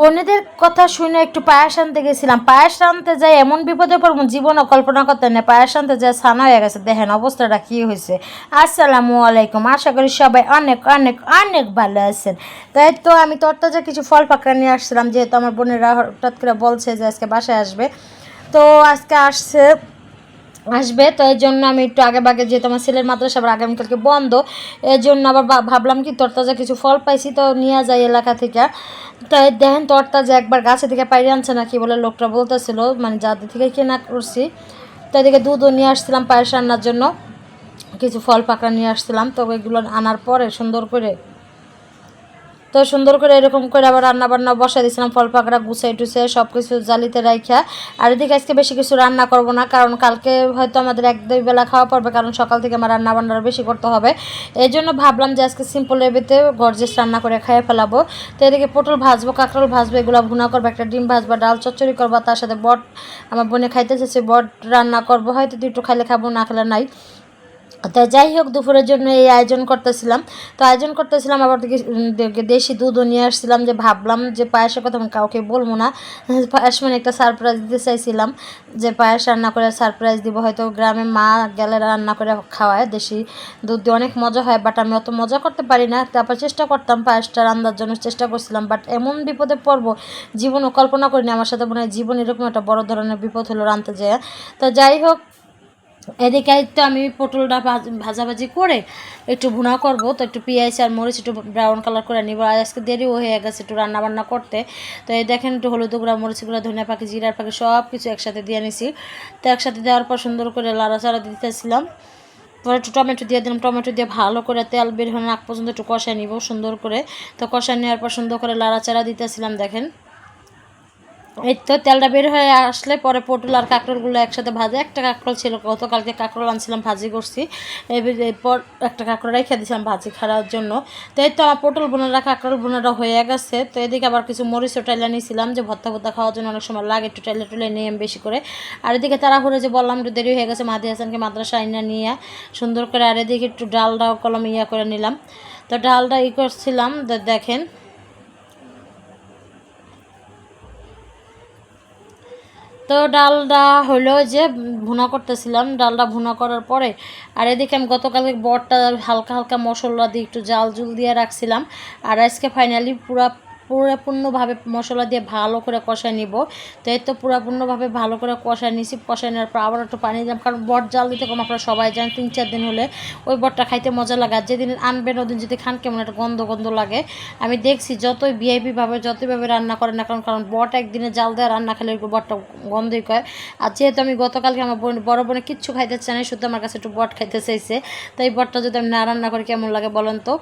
বোনেদের কথা শুনে একটু পায়াস আনতে গেছিলাম। পায়াস আনতে যাই এমন বিপদে পড়ব, জীবনও কল্পনা করতে না। পায়েস আনতে যাই সানা হয়ে গেছে। দেখেন অবস্থাটা কী হয়েছে। আসসালামু আলাইকুম। আশা করি সবাই অনেক অনেক অনেক ভালো আছেন। তাই তো আমি তরতাজা কিছু ফল পাকড়া নিয়ে আসছিলাম, যেহেতু আমার বোনেরা হঠাৎ করে বলছে যে আজকে বাসায় আসবে। তো আজকে আসছে আসবে, তো এই জন্য আমি একটু আগে বাগে যেহেতু আমার ছেলের মাদ্রাসা, আবার আগামীকালকে বন্ধ, এর জন্য আবার ভাবলাম কি তরতাজা কিছু ফল পাইছি, তো নিয়ে যাই এলাকা থেকে। তাই দেখেন তরতাজা একবার গাছে থেকে পাইরে আনছে না কি বলে লোকটা বলতেছিল মানে যাদের থেকে কেনা করছি। তো এদিকে দুধও নিয়ে আসছিলাম পায়েস রান্নার জন্য, কিছু ফল পাকড়া নিয়ে আসছিলাম, তো এগুলো আনার পরে সুন্দর করে তো সুন্দর করে এরকম করে আবার রান্না বান্না বসাই দিয়েছিলাম, ফল পাকড়া গুছাই টুসে সব কিছু জালিতে রাইখা। আর এদিকে আজকে বেশি কিছু রান্না করব না, কারণ কালকে হয়তো আমাদের এক দুই বেলা খাওয়া পড়বে, কারণ সকাল থেকে আমার রান্না বান্নাটা বেশি করতে হবে। এই জন্য ভাবলাম যে আজকে সিম্পল এবিতে গরজেস রান্না করে খাইয়ে ফেলাবো। তো এদিকে পটল ভাজবো, কাঁকরোল ভাজবো, এগুলো ভুনা করব, একটা ডিম ভাজবো, ডাল চচ্চড়ি করব তার সাথে বট, আমার বোনে খাইতে চাইছে বট রান্না করব, হয়তো দুটো খাইলে খাব, না খেলে নাই। তো যাই হোক, দুপুরের জন্য এই আয়োজন করতেছিলাম। তো আয়োজন করতেছিলাম, আবার দেশি দুধও নিয়ে আসছিলাম যে ভাবলাম যে পায়েসের কথা আমি কাউকে বলব না। পায়েস মানে একটা সারপ্রাইজ দিতে চাইছিলাম যে পায়েস রান্না করে সারপ্রাইজ দিব। হয়তো গ্রামে মা গেলে রান্না করে খাওয়ায় দেশি দুধ দিয়ে অনেক মজা হয় বাট আমি অত মজা করতে পারি না। তারপর চেষ্টা করতাম পায়েসটা রান্নার জন্য, চেষ্টা করছিলাম বাট এমন বিপদে পড়ব, জীবনও কল্পনা করিনি। আমার সাথে মনে হয় জীবন এরকম একটা বড় ধরনের বিপদ হলো রানতে যেয়ে। তো যাই হোক এদিকে তো আমি পটলটা ভাজ- ভাজাভাজি করে একটু ভুনা করব। তো একটু পেঁয়াজ আর মরিচ একটু ব্রাউন কালার করে নিব। আর আজকে দেরিও হয়ে গেছে একটু রান্না বান্না করতে। তো এই দেখেন একটু হলুদ গুঁড়া, মরিচ গুঁড়া, ধনিয়া পাখি জিরার পাখি সব কিছু একসাথে দিয়ে নিছি। তো একসাথে দেওয়ার পর সুন্দর করে লাড়া লাড়াচাড়া দিতেছিলাম। পরে একটু টমেটো দিয়ে দিলাম। টমেটো দিয়ে ভালো করে তেল বের হওয়ার আগ পর্যন্ত একটু কষায় নিব সুন্দর করে। তো কষায় নেওয়ার পর সুন্দর করে লাড়া লাড়াচাড়া দিতেছিলাম, দেখেন। এই তো তেলটা বের হয়ে আসলে পরে পটল আর কাঁকরোলগুলো একসাথে ভাজে। একটা কাঁকরোল ছিল, গতকালকে কাঁকরোল আনছিলাম, ভাজি করছি। এরপর একটা কাঁকরোল রেখে দিয়েছিলাম ভাজি খাওয়ার জন্য। তো এই তো আমার পটল বোনারা কাঁকরোল বোনারা হয়ে গেছে। তো এদিকে আবার কিছু মরিচও টাইলা নিয়েছিলাম, যে ভর্তা ভর্তা খাওয়ার জন্য অনেক সময় লাগে, একটু টাইলে টুলে নিয়ে বেশি করে। আর এদিকে তাড়াহুড়ো যে বললাম, একটু দেরি হয়ে গেছে, মাদি হাসানকে মাদ্রাসা আইনা নিয়ে সুন্দর করে, আর এদিকে একটু ডালটাও কলম ইয়া করে নিলাম। তো ডালটা ই করছিলাম দেখেন তো ডালটা হলো যে ভুনা করতেছিলাম ডালটা ভুনা করার পরে আর এদিকে আমি গতকালকে বটটা হালকা হালকা মশলা দিয়ে একটু জাল জুল দিয়ে রাখছিলাম। আর আজকে ফাইনালি পুরা পুরাপূর্ণভাবে মশলা দিয়ে ভালো করে কষায় নিব। তো এই তো পুরাপূর্ণভাবে ভালো করে কষায় নিছি। কষায় নেওয়ার পর আবার একটু পানি দিলাম। কারণ বট জাল দিতে কম আপনারা সবাই জানেন, তিন চার দিন হলে ওই বটটা খাইতে মজা লাগে। আর যেদিন আনবেন ওদিন যদি খান, কেমন একটা গন্ধ গন্ধ লাগে। আমি দেখছি যতই ভিআইপি ভাবে যতইভাবে রান্না করেন না কারণ কারণ বট একদিনে জাল দেওয়া রান্না খেলে ওই বটটা গন্ধই কয়। আর যেহেতু আমি গতকালকে আমার বোন, বড় বোনে কিচ্ছু খাইতে চাই না শুধু আমার কাছে একটু বট খাইতে চাইছে। তাই বটটা যদি আমি না রান্না করি, কেমন লাগে বলেন তো?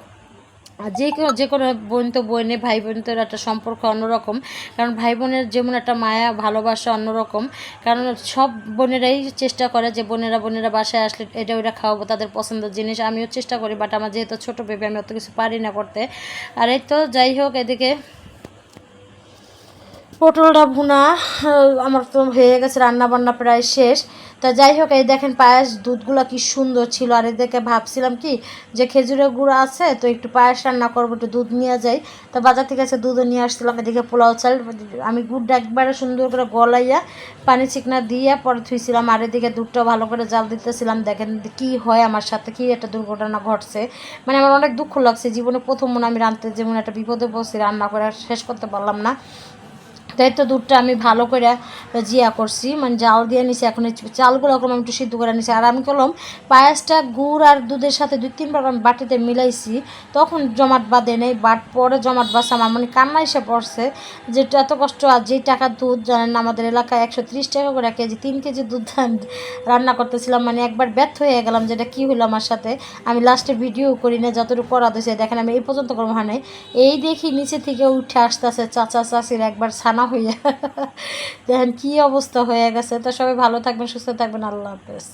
আর যে কোনো যে কোনো বোন তো বোনে ভাই বোন তো একটা সম্পর্ক অন্যরকম। কারণ ভাই বোনের যেমন একটা মায়া, ভালোবাসা অন্যরকম। কারণ সব বোনেরাই চেষ্টা করে যে বোনেরা বোনেরা বাসায় আসলে এটা ওটা খাওয়াবো, তাদের পছন্দের জিনিস। আমিও চেষ্টা করি বাট আমার যেহেতু ছোটো বেবি আমি অত কিছু পারি না করতে। আর এই তো যাই হোক, এদিকে পটলটা ভুনা আমার তো হয়ে গেছে রান্না বান্না প্রায় শেষ। তা যাই হোক, এই দেখেন পায়েস দুধগুলো কি সুন্দর ছিল। আর এদিকে ভাবছিলাম কি, যে খেজুরের গুঁড়ো আছে, তো একটু পায়েস রান্না করব, একটু দুধ নিয়ে যাই। তো বাজার থেকে আছে দুধও নিয়ে আসছিলাম, এদিকে পোলাও চাল। আমি গুড়টা একবারে সুন্দর করে গলাইয়া, পানি চিকনা দিয়ে পরে থুইছিলাম, আর এদিকে দুধটা ভালো করে জাল দিতেছিলাম। দেখেন কি হয়, আমার সাথে কি একটা দুর্ঘটনা ঘটছে। মানে আমার অনেক দুঃখ লাগছে, জীবনে প্রথম মনে আমি রাঁধতে যেমন একটা বিপদে পড়ছি, রান্না করে শেষ করতে পারলাম না। তাই তো দুধটা আমি ভালো করে জিয়া করছি। মানে জাল দিয়ে নিছি, এখন চালগুলো আমি একটু সিদ্ধ করে নিছি। আর আমি করলাম পায়েসটা গুড় আর দুধের সাথে দুই তিনবার আমি বাটিতে মিলাইছি। তখন জমাট বাঁধে নেই, বাট পরে জমাট বাসা আমার মানে কান্না এসে পড়ছে যেটা এত কষ্ট। আর যেই টাকার দুধ, জানেন, আমাদের এলাকায় একশো ত্রিশ টাকা করে কেজি, তিন কেজি দুধ রান্না করতেছিলাম। মানে একবার ব্যর্থ হয়ে গেলাম যেটা কী হলো আমার সাথে। আমি লাস্টে ভিডিও করি না, যতটুকু করা দিয়েছে দেখেন, আমি এই পর্যন্ত করব হয় এই দেখি নিচে থেকে উঠে আসতেছে চাচা, চাচির একবার ছানা হইয়া। দেখেন কি অবস্থা হয়ে গেছে? তো সবাই ভালো থাকবেন সুস্থ থাকবেন। আল্লাহ হাফেজ।